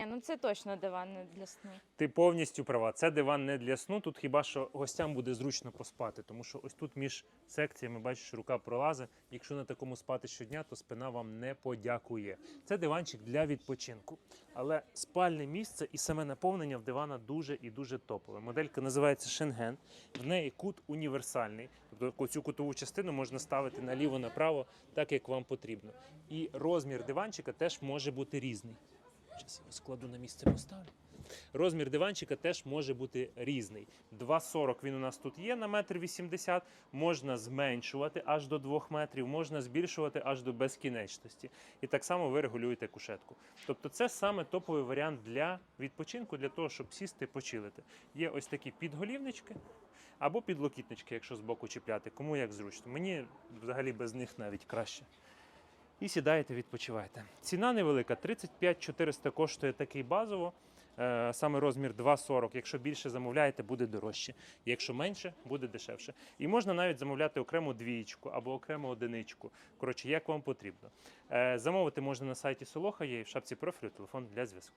Ні, ну це точно диван не для сну. Ти повністю права. Це диван не для сну. Тут хіба що гостям буде зручно поспати, тому що ось тут між секціями бачиш, рука пролазить. Якщо на такому спати щодня, то спина вам не подякує. Це диванчик для відпочинку. Але спальне місце і саме наповнення в дивана дуже і дуже топове. Моделька називається Шенген. В неї кут універсальний. Тобто цю кутову частину можна ставити наліво-направо, так як вам потрібно. І розмір диванчика теж може бути різний. Зараз його складу на місце поставлю. Розмір диванчика теж може бути різний. 2,40 він у нас тут є на метр 80, можна зменшувати аж до 2 метрів, можна збільшувати аж до безкінечності. І так само ви регулюєте кушетку. Тобто це саме топовий варіант для відпочинку, для того, щоб сісти почилити. Є ось такі підголівнички або підлокітнички, якщо з боку чіпляти, кому як зручно. Мені взагалі без них навіть краще. І сідаєте, відпочиваєте. Ціна невелика, 35 400 коштує такий базово. Е, Саме розмір 2,40. Якщо більше замовляєте, буде дорожче. Якщо менше, буде дешевше. І можна навіть замовляти окрему двієчку або окрему одиничку. Коротше, як вам потрібно. Е, Замовити можна на сайті Солоха, є в шапці профілю телефон для зв'язку.